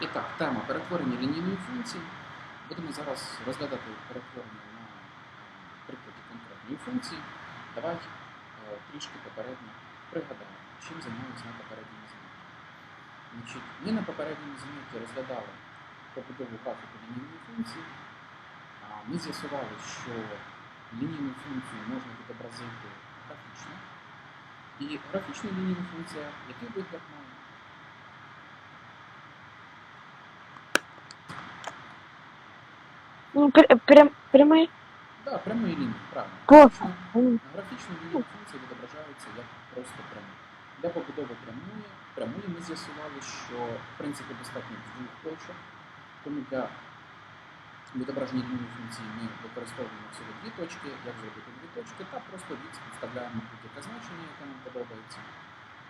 І так, тема перетворення лінійної функції. Будемо зараз розглядати перетворення на е, прикладі конкретної функції. Давай е, трішки попередньо пригадаємо, чим займалися на попередньому занятті. Значить, ми на попередньому занятті розглядали побудову графіку лінійної функції. Ми з'ясували, що лінійну функцію можна відобразити графічно. І графічна лінійна функція, який вигляд має? Ну, пр- прям, прямий. Да, прямої лінії, правильно. По- Графічна, М, графічна лінійна функція відображається як просто пряма. Для побудови прямої, прямої ми з'ясували, що в принципі достатньо двох точок, тому для відображення лінійної функції ми використовуємо всього дві точки, як зробити дві точки, та просто від підставляємо будь-яке значення, яке нам подобається.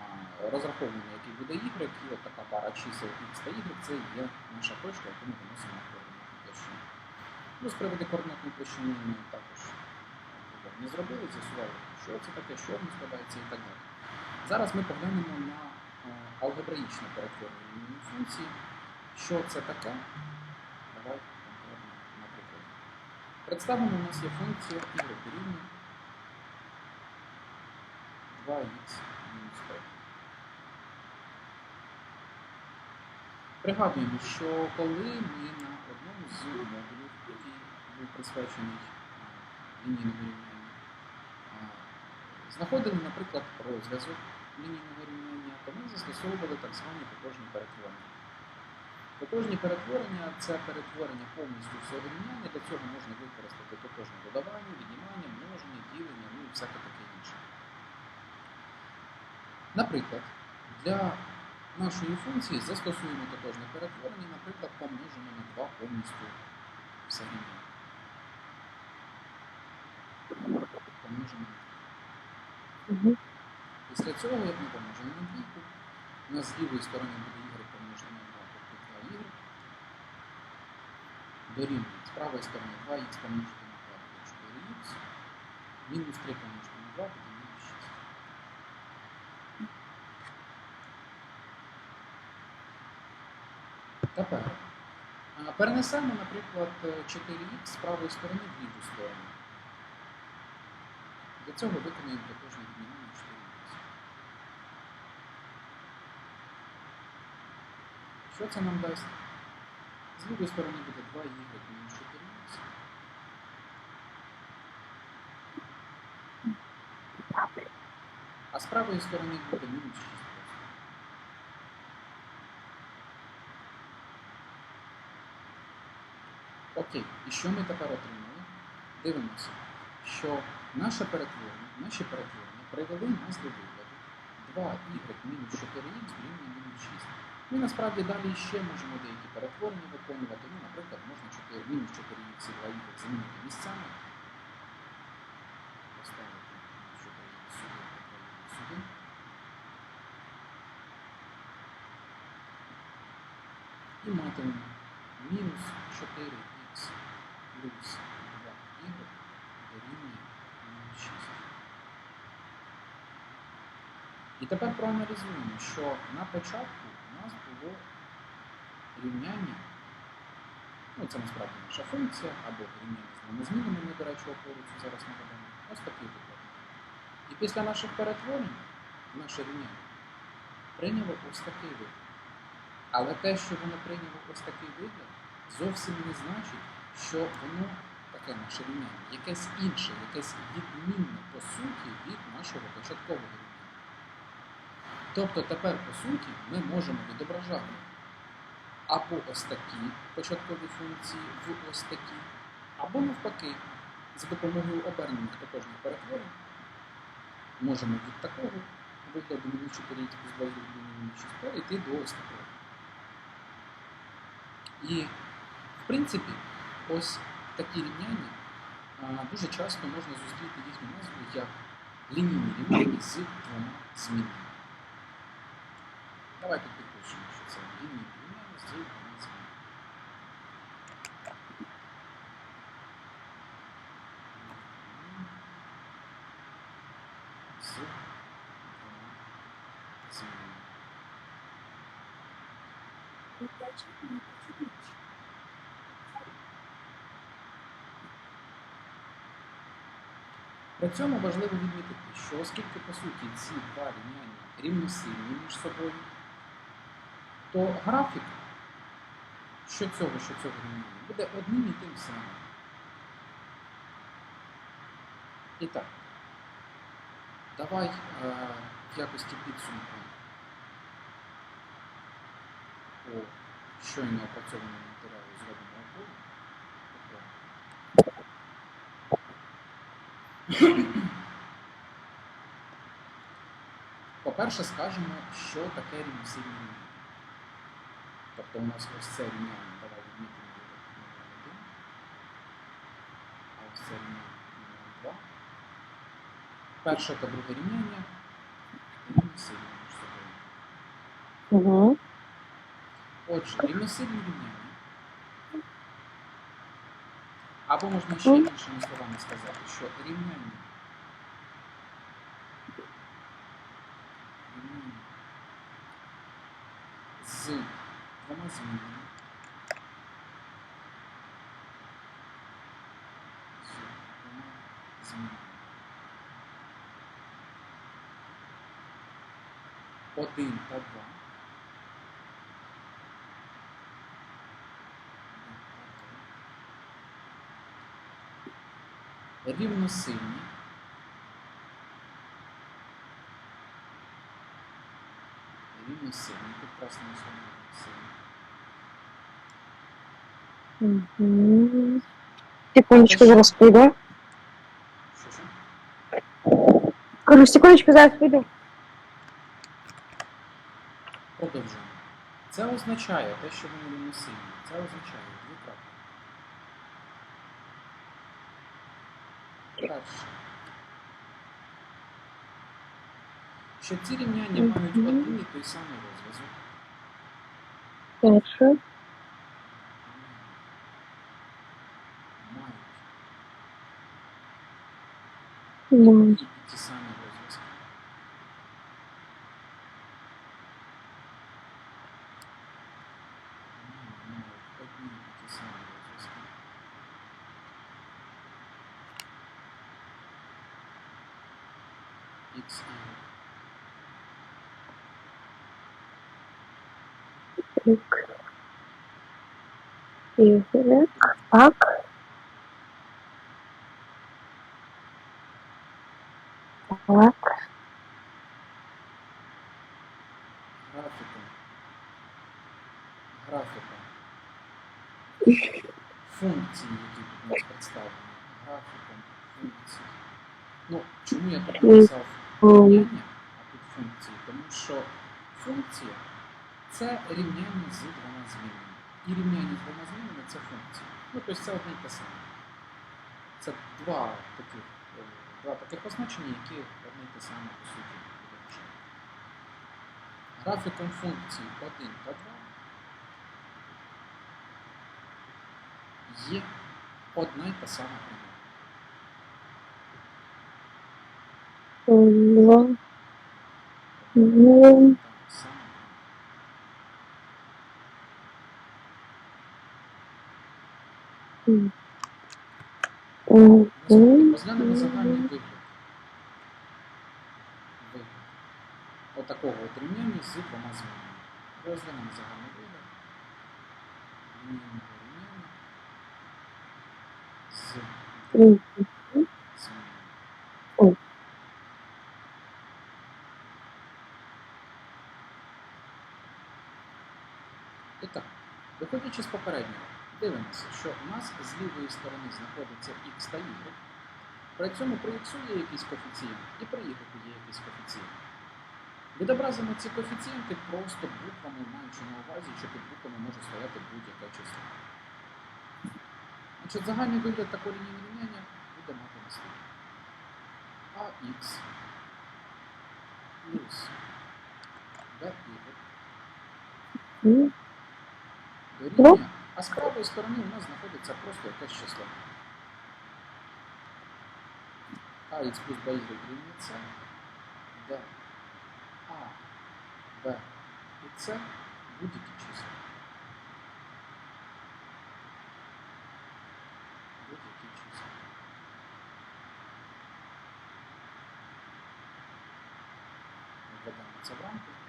А, Розраховуємо, який буде y, і от така пара чисел x та y це є наша точка, яку ми виносимо на координатну площину. Ну, з приводу координатної площини ми також не зробили, з'ясували, що це таке, що воно складається і так далі. Зараз ми поглянемо на е, алгебраїчне перетворення функції. Що це таке? Давай конкретно на прикладі. Представимо, у нас є функція y дорівнює 2х мінус 3. Пригадуємо, що коли ми на одному з модулів, був присвячений а, лінійному рівнянню, знаходили, наприклад, розв'язок лінійного рівняння, то ми застосовували так звані тотожні перетворення. Тотожні перетворення це перетворення повністю всього рівняння, для цього можна використати тотожне додавання, віднімання, множення, ділення, ну і всяке таке інше. Наприклад, для нашої функції застосуємо тотожне перетворення, наприклад, помножимо на 2 повністю все рівняння. Помножимо на 2. мгм. Після цього, ми помножимо на двійку, у нас з лівої сторони буде y помножити на 2, тобто 2y. Дорівнює з правої сторони 2х помножити на 2 буде 4х. Мінус 3 помножити на 2 буде мінус 6. Тепер перенесемо, наприклад, 4х з правої сторони в ліву сторону. Для цього виконуємо тотожне відмінення 4х. Що це нам дасть? З лівої сторони буде 2y мінус 4х. А з правої сторони буде мінус 6. Окей, і що ми тепер отримали? Дивимося, що наше перетворення, наші перетворення привели нас до вигляду 2y мінус 4х дорівнює мінус 6. Ми насправді далі ще можемо деякі перетворення виконувати. Ну, наприклад, можна 4, мінус 4х і 2y замінити місцями. Поставити 4х сюди, а 2y сюди. І матимемо мінус 4х плюс 2y дорівнює мінус 6. І тепер проаналізуємо, що на початку у нас було рівняння, ну це насправді наша функція, або рівняння з двома змінами, ми, до речі, опорицю зараз нагадаємо. Ось такий вигляд. І після наших перетворень наше рівняння прийняло ось такий вигляд. Але те, що воно прийняло ось такий вигляд, зовсім не значить, що воно таке наше рівняння, якесь інше, якесь відмінне по суті від нашого початкового рівняння. Тобто тепер, по суті, ми можемо відображати або ось такі початкові функції в ось такі, або навпаки, за допомогою обернених тотожних перетворень можемо від такого вигляду мінус 4х плюс 2 мінус 6 перейти до ось такого. І, в принципі, ось такі рівняння дуже часто можна зустріти їхню назву як лінійні рівняння з двома змінами. Давайте підпишемо, що це лінійні рівняння з двома. З змінами. При цьому важливо відмітити, що оскільки по суті ці два рівняння рівносильні між собою, то графік що цього, що цього рівняння буде одним і тим самим. І так, давай е, в якості підсумку по щойно опрацьованому матеріалу зробимо укол. По-перше, скажемо, що таке рівносильне рівняння. Тобто у нас ось це рівняння, давай відмітимо його номер 1, а ось це рівняння номер 2. Перше та друге рівняння рівносильні між собою. Угу. Отже, рівносильні рівняння. Або можна ще іншими словами сказати, що рівняння рівняння з двома змінами. Один та два. Рівносильні. Рівносильні. Тут красним словом рівносильні. Угу. Секундочку, зараз прийду. Кажу, секундочку, зараз прийду. Продовжуємо. Це означає те, що вони рівносильні. Це означає дві крапки. Перше. Що ці рівняння мають Мгм. один і той самий розв'язок. Перше. Мають Ну, одні і ті самі Y. Так. Так. Графіком. Графіком. Функції, які тут нас представлені. Графіком функцій. Ну, чому я так написав рівняння, а тут функції? Тому що функція це рівняння з двома змінами. І рівняння з двома змінами це функції. Ну, тобто це одне і те саме. Це два таких, е, два таких означення, які одне і те саме по суті визначають. Графіком функції 1 та 2 є одна. Ну, Та сама пряма. Угу. Наступне. Розглянемо загальний вигляд. Вигляд. Отакого от рівняння з двома змінами. Розглянемо загальний вигляд. Рівняння рівняння з змінами. І так, виходячи з попереднього, дивимося, що у нас з лівої сторони знаходиться x та y. При цьому при x є якийсь коефіцієнт, і при y є якийсь коефіцієнт. Відобразимо ці коефіцієнти просто буквами, маючи на увазі, що під буквами може стояти будь-яке число. Значить, загальний вигляд такого лінійного рівняння буде мати наступне. ax плюс Мгм. дорівнює, А з правої сторони у нас находится просто это число. АХ плюс БІ рівняється Д, А, Б і С будь-які числа. Будь-які числа. Введемо це в рамки.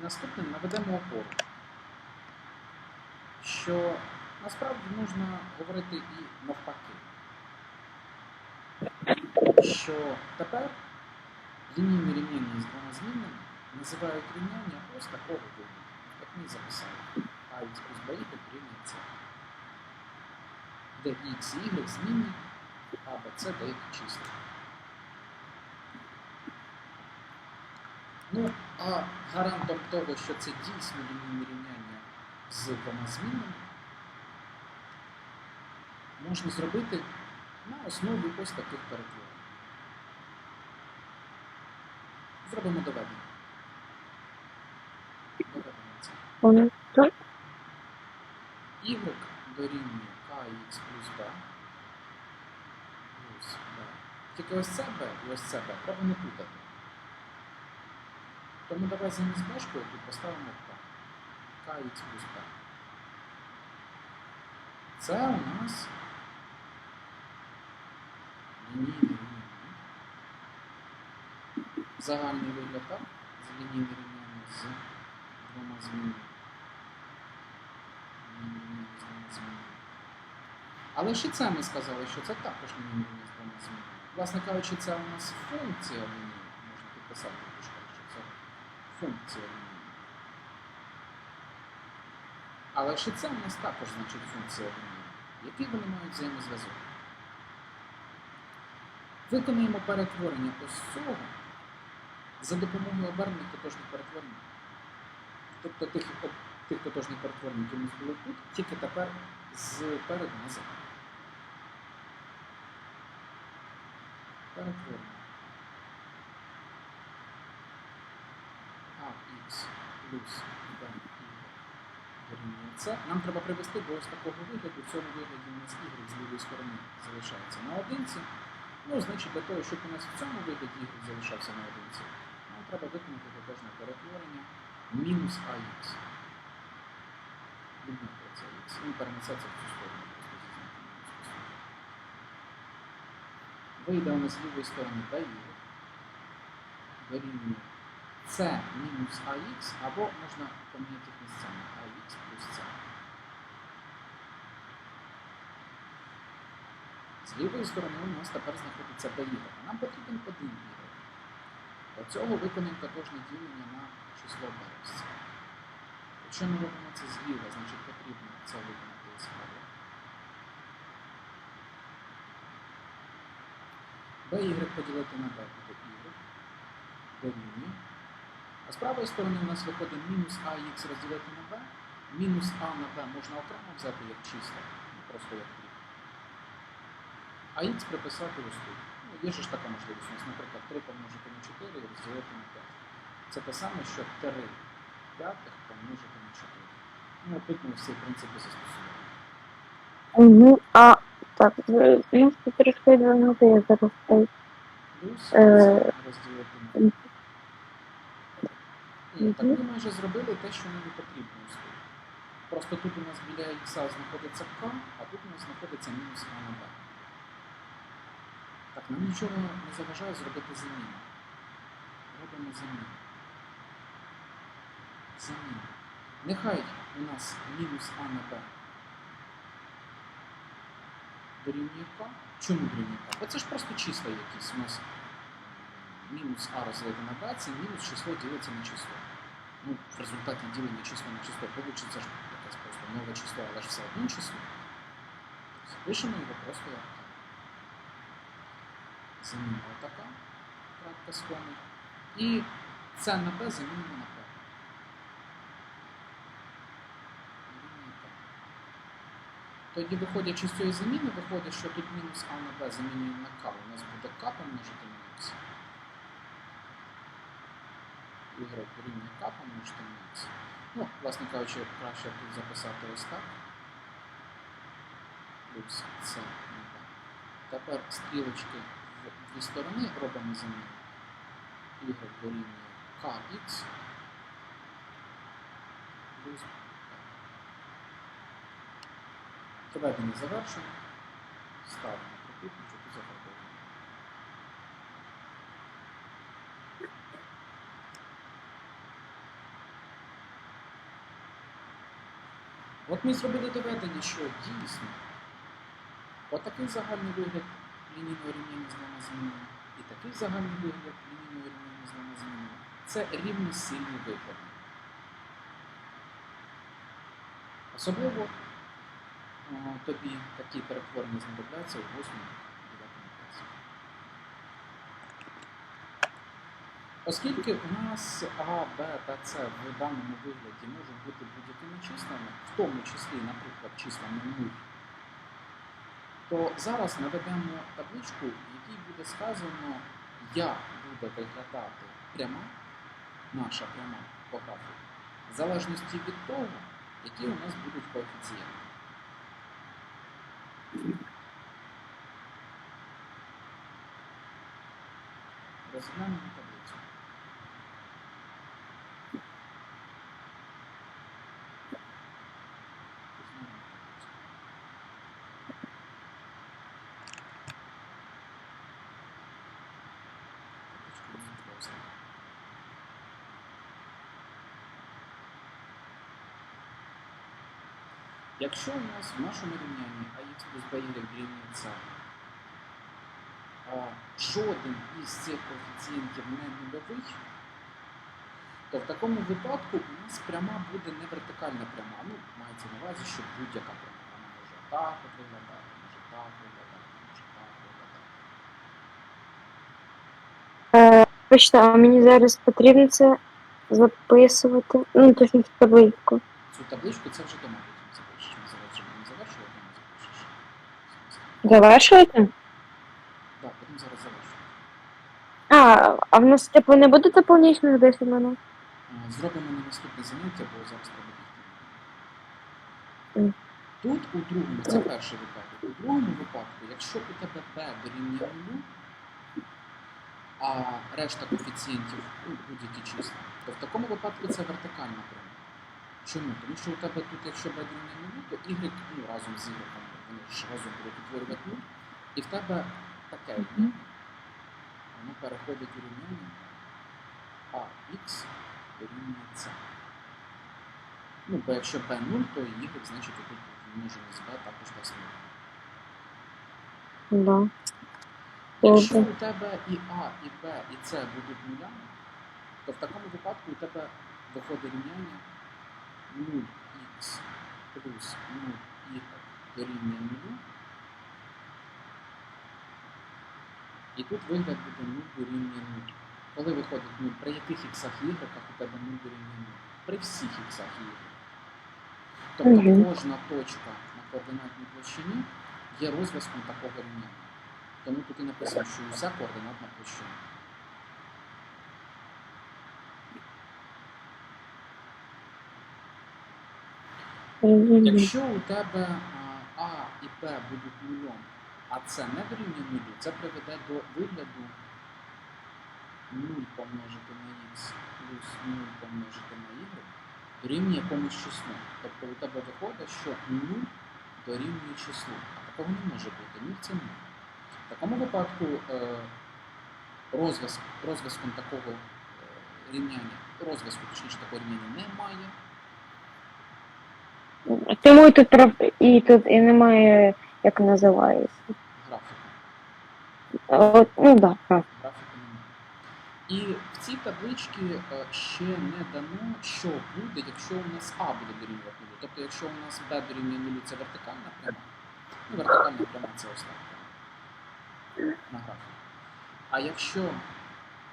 І наступним наведемо опору, що насправді можна говорити і навпаки, що тепер лінійні рівняння з двома змінними називають рівняння ось такого вигляду, як ми записали. ах плюс бі дорівнює c, де x і y змінні, а b це деякі числа. Ну, а гарантом того, що це дійсно лінійне рівняння з двома змінними, можна зробити на основі ось таких перетворень. Зробимо доведення. Доведемо це. Y дорівнює kx плюс b плюс b. Тільки ось це b і ось це b треба не путати. Тому давай замість бешкою тут поставимо k. kx плюс b. Це у нас лінійне рівняння. Загальний вигляд так? З лінійне рівняння з двома змінами. Але ще це ми сказали, що це також лінійне рівняння з двома змінами. Власне кажучи, це у нас функція лінійна. Можна підписати функція. Але ще це у нас також значить функція лінійна. Який вони мають взаємозв'язок? Виконуємо перетворення ось цього за допомогою обернених тотожних перетворень. Тобто тих, тих тотожних перетворень, які у нас були тут, тільки тепер спереду назад. Перетворення. Ax плюс b дорівнює c. Нам треба привести до ось такого вигляду. В цьому вигляді у нас y з лівої сторони залишається на одинці. Ну, значить, для того, щоб у нас в цьому вигляді y залишався на одинці, нам треба виконати тотожне перетворення мінус ax. Відмінити це x. Він перенесеться в цю сторону. Вийде у нас з лівої сторони dy дорівнює c мінус ax, або можна поміняти їх місцями ax плюс c. З лівої сторони у нас тепер знаходиться а Нам потрібен один y. Для цього виконуємо тотожне ділення на число b. Якщо ми робимо це зліва, значить потрібно це виконати справа. by поділити на b буде y дорівнює. А з правої сторони у нас виходить мінус ax розділити на b. Мінус а на b можна окремо взяти як числа, ну, просто як дріб. А х приписати ось тут. Ну, є ж така можливість. У нас, наприклад, 3 помножити на 4 і розділити на 5. Це те саме, що 3 п'ятих помножити на 4. Ну, тут ми всі принципи застосували. Ну, а так, змінити трішки відвернути, я зараз. Плюс Е, розділити на мгм. І так ми майже зробили те, що нам потрібно. Просто тут у нас біля х знаходиться k, а тут у нас знаходиться мінус а на b. Так, нам нічого не заважає зробити заміну. Робимо заміну. Заміну. Нехай у нас мінус а на b дорівнює k. Чому дорівнює k? Бо це ж просто числа якісь. У нас мінус а розділити на b, це мінус число ділиться на число. Ну, в результаті ділення число на число получиться ж якесь просто нове число, але ж все одно число. Запишемо його просто як. Замінимо така, крапка з коми. І це на b замінимо на p. Тоді, виходячи з цієї заміни, виходить, що тут мінус а на b замінюємо на k. У нас буде k помножити на x. Y дорівнює помножити на x. Ну, власне кажучи, краще тут записати ось так. Плюс на. Тепер стрілочки в дві сторони робимо заміну. Y дорівнює kx плюс b. Доведення завершено. Ставимо трикутничок і зафарбовуємо. От ми зробили доведення, що дійсно отакий загальний вигляд лінійного рівняння з нами змінами і такий загальний вигляд лінійного рівняння з нами змінами це рівносильний вигляд. Особливо тобі такі перетворення знадобляться у 8 Оскільки у нас А, Б та С в даному вигляді можуть бути будь-якими числами, в тому числі, наприклад, числами 0, то зараз наведемо табличку, в якій буде сказано, як буде виглядати пряма, наша пряма по графіку, в залежності від того, які у нас будуть коефіцієнти. Розглянемо таблицю. Розглянемо таблицю. Табличку не просто. Якщо у нас в нашому рівнянні ax плюс by дорівнює c, жоден із цих коефіцієнтів не нульовий, то в такому випадку у нас пряма буде не вертикальна пряма. Ну, мається на увазі, що будь-яка пряма. Вона може так виглядати, може так виглядати, може так виглядати. Е, Бачите, а мені зараз потрібно це записувати. Ну, точніше, в табличку. Цю табличку це вже дома потім запишеш. Ми зараз вже будемо завершувати, дома запишеш. Завершуєте? Так, будемо зараз завершувати. А, а в нас типу не буде доповнічних десь у мене? Е, Зробимо на наступне заняття, бо зараз треба Мгм. бігти. Тут у другому, це перший випадок. У другому випадку, якщо у тебе P дорівнює нулю, а решта коефіцієнтів ну, будь-які числа, то в такому випадку це вертикальна пряма. Чому? Тому що у тебе тут, якщо P дорівнює нулю, то Y ну, разом з Y, вони ж разом будуть утворювати нуль, і в тебе таке рівняння, воно переходить у рівняння AX дорівнює С. Ну, бо якщо b 0, то y, значить тут множимо з b також дасть 0. Да. Якщо у тебе і А, і Б, і С будуть нулями, то в такому випадку у тебе виходить рівняння 0х плюс 0y дорівнює 0. І тут вигляд буде 0 дорівнює 0. Коли виходить 0, при яких іксах і ігреках у тебе 0 дорівнює 0? При всіх іксах і ігреках. Тобто кожна точка на координатній площині є розв'язком такого рівняння. Тому тут і написано, що уся координатна площина. Якщо у тебе а, і Б будуть нульом, а це не дорівнює нулю, це приведе до вигляду 0 помножити на х плюс 0 помножити на y дорівнює якомусь числу. Тобто у тебе виходить, що 0 дорівнює числу. А такого не може бути. 0 це 0. В такому випадку е, розв'язком такого е, рівняння, розв'язку, точніше такого рівняння немає. Тому і тут прав... і тут і немає, як називається. Графіка. От, ну так, да, Графіки немає. І в цій табличці е, ще не дано, що буде, якщо у нас А буде дорівнювати нулю. Тобто, якщо у нас Б дорівнює нулю, це вертикальна пряма. Ну, вертикальна пряма це пряма на графіку. А якщо,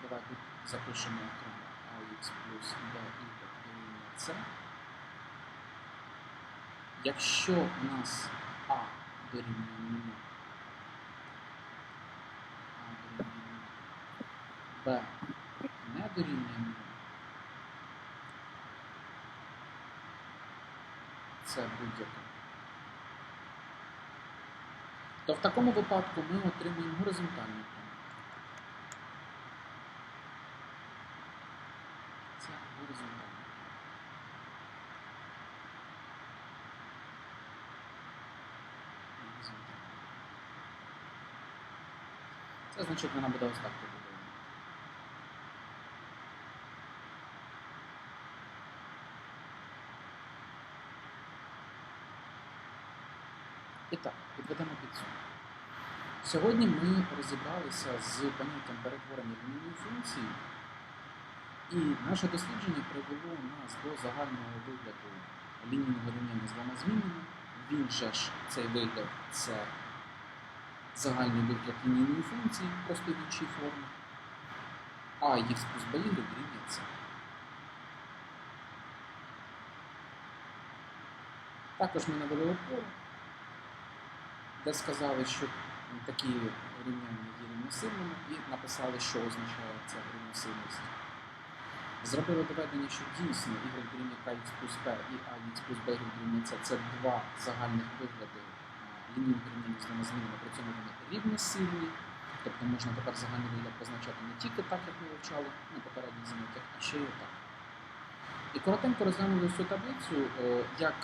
давай тут запишемо окремо АХ плюс БY дорівнює С. Якщо у нас А дорівнює нулю, А дорівнює нулю, Б не дорівнює нулю, це будь-яка. То в такому випадку ми отримуємо горизонтальну пряму. Це значить, вона буде ось так побудована. І так, підведемо підсумок. Сьогодні ми розібралися з поняттям перетворення лінійної функції, і наше дослідження привело нас до загального вигляду лінійного рівняння з двома змінами. Він же ж цей вигляд це загальний вигляд лінійної функції, просто в іншій формі. А х плюс b дорівнює c. Також ми навели опору, де сказали, що такі рівняння є рівносильними, і написали, що означає ця рівносильність. Зробили доведення, що дійсно y дорівнює kx плюс p і ax плюс b дорівнює це два загальних вигляди а, лінійних з двома змінами, при цьому вони рівносильні. Тобто можна тепер загальний вигляд позначати не тільки так, як ми вивчали на попередніх заняттях, а ще й отак. І коротенько розглянули цю таблицю, е, як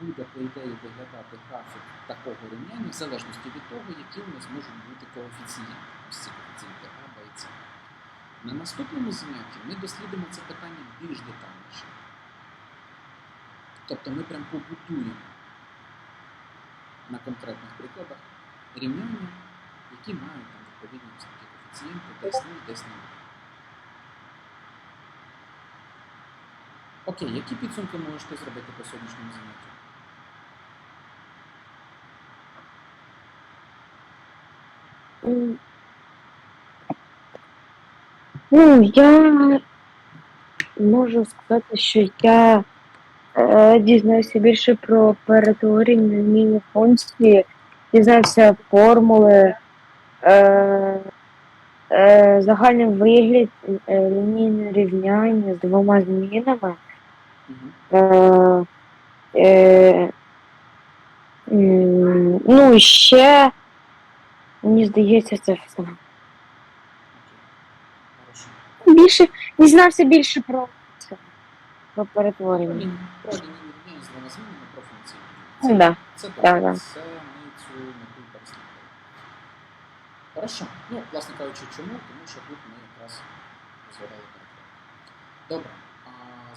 буде, по ідеї, виглядати графік такого рівняння, в залежності від того, які у нас можуть бути коефіцієнти. Ось ці коефіцієнти А, Б і С. На наступному занятті ми дослідимо це питання більш детальніше. Тобто ми прям побудуємо на конкретних прикладах рівняння, які мають там відповідні ось такі коефіцієнти, десь 0, десь 0. Окей, які підсумки можете зробити по сьогоднішньому заняттю? М. Ну, я можу сказати, що я е, дізнаюся більше про перетворення лінійні функції, дізнався формули, е, е, загальний вигляд е, лінійне рівняння з двома змінами. Е, е, ну, ще, мені здається, це все. Більше дізнався більше про. Про перетворення. лінійні рівняння з про функції. Ну, да. Це Да, добре, да. це ми цю мету переслідуємо. Хорошо. Ну, власне кажучи, чому? Тому що тут ми якраз згадали переклад. Добре. А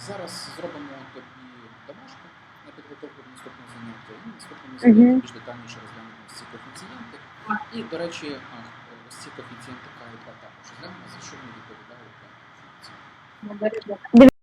зараз зробимо тобі домашку на підготовку до наступного заняття. І наступному занятті більш детальніше розглянемо ці коефіцієнти. І, до речі, ось ці коефіцієнти К і також глянемо, за що вони відповідають для функції.